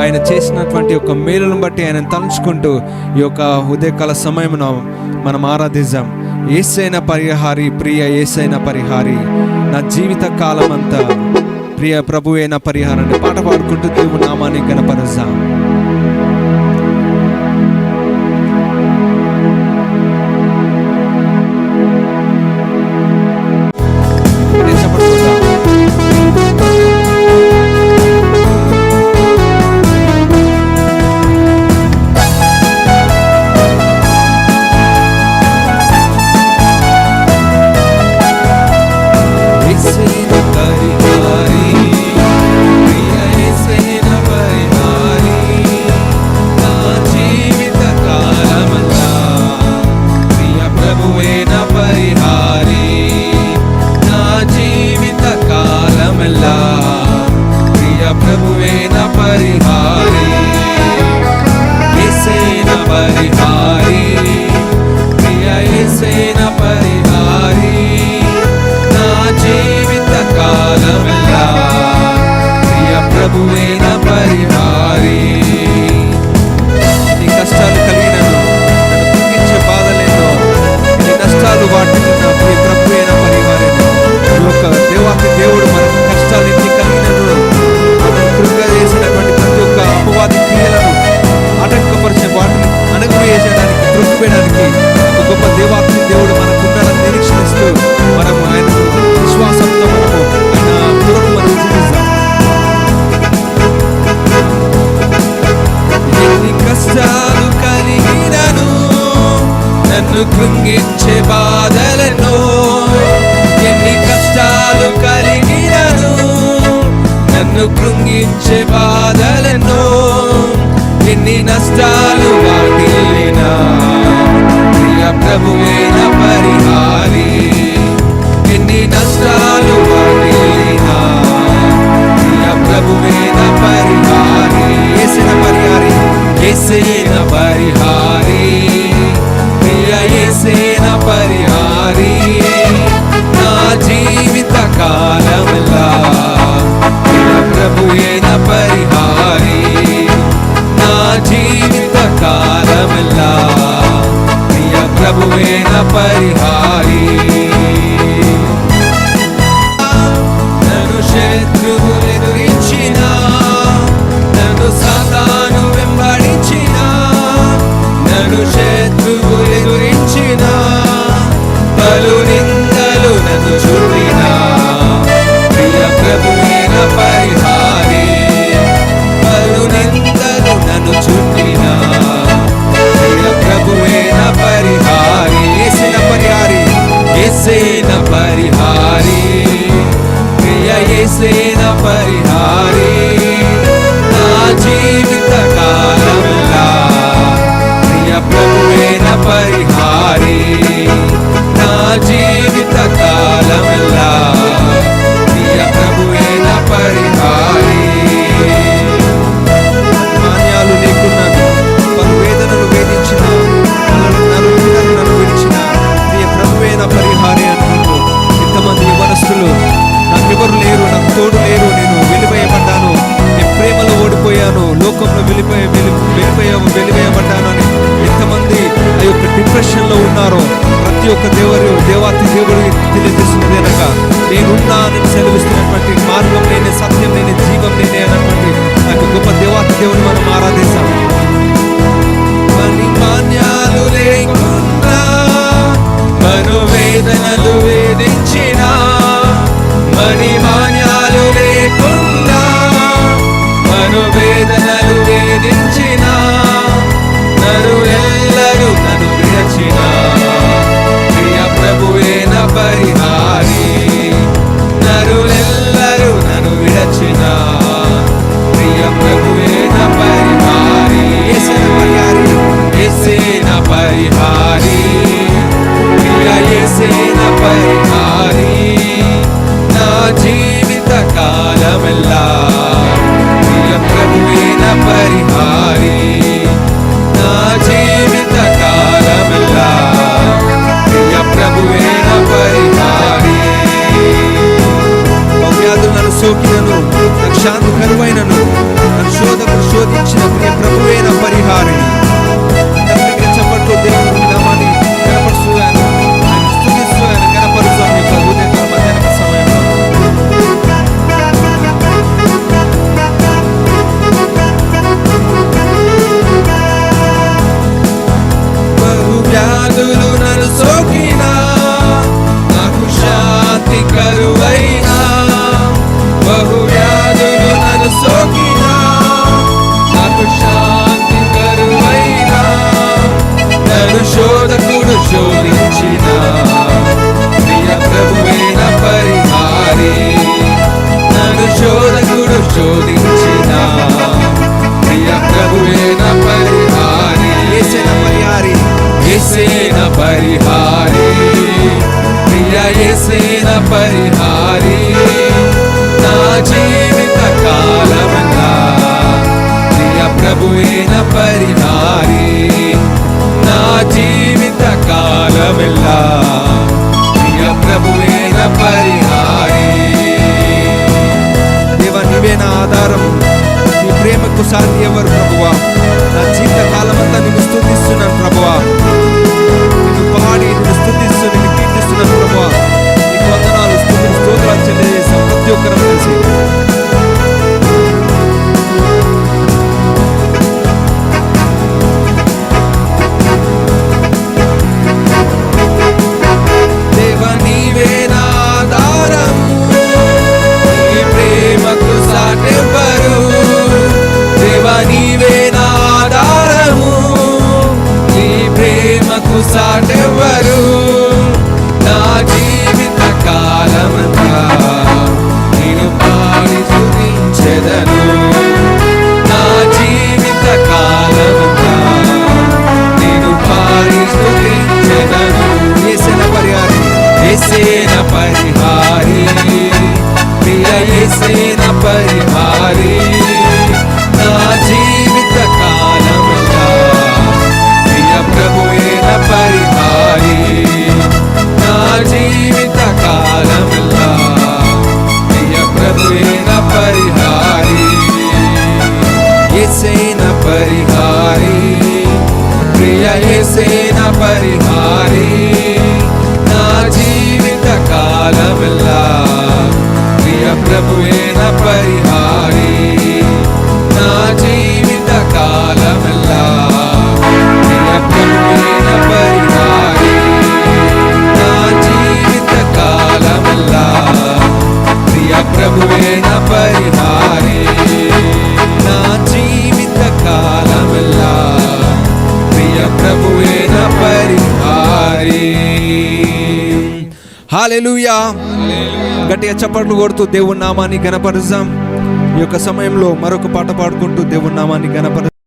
ఆయన చేసినటువంటి యొక్క మేలును బట్టి ఆయన తలుచుకుంటూ ఈ యొక్క ఉదయకాల సమయమును మనం ఆరాధిద్దాం. ఏసైన పరిహారి ప్రియ ఏసైన పరిహారి నా జీవిత కాలం అంతా ప్రియ ప్రభు అయిన పరిహారాన్ని పాట పాడుకుంటూ దేవు నామాన్ని గణపరుద్దాం Hari నన్ను కృంగించే బాధలను ఎన్ని కష్టాలు కలిగినను నన్ను కృంగించే బాధలను ఎన్ని నష్టాలు వాటిల్లిన ప్రభువేన పరిహారి. నన్ను శత్రువులెదురించిన నన్ను సతాను వెంబడించిన నన్ను శత్రువులెదురించిన పలు నిందలు నన్ను చూడ పరిహారి ప్రియ ఏసేన పరిహారి దేవాతి దేవాతిదేవుడు తెలియజేస్తున్న విధంగా నేనున్నానని సెలవిస్తున్నటువంటి మార్గం నేనే సత్యం నేనే జీవం నేనే అన్నటువంటి నాకు గొప్ప దేవాతి దేవాతిదేవుని మనం ఆరాధిస్తాం. పని మాన్యాలు లేకుండా మను వేదనలు 想念 శోధించిన ప్రియ ప్రభువేన పరిహారి. ఏసేన పరిహారి. ఏసేన పరిహారి. ప్రియ ఏసేన పరిహారి. ఆధారం. నీ ప్రేమకు సాటి ఎవరు ప్రభువా? నా జీవిత కాలమంతా నిన్ను స్థుతిస్తున్నాను ప్రభువా. ఏసేన పరిహారి. ప్రియ ఏసేన పరిహారీ. పరిహారి. ప్రియ సేన పరిహారి. నా జీవిత కాలమెల్లా. ప్రియ ప్రభువే హాలెలుయా గట్టిగా చప్పట్లు కొడుతూ దేవుని నామాన్ని గణపరుస్తాం ఈ యొక్క సమయంలో మరొక పాట పాడుకుంటూ దేవుని నామాన్ని గణపరు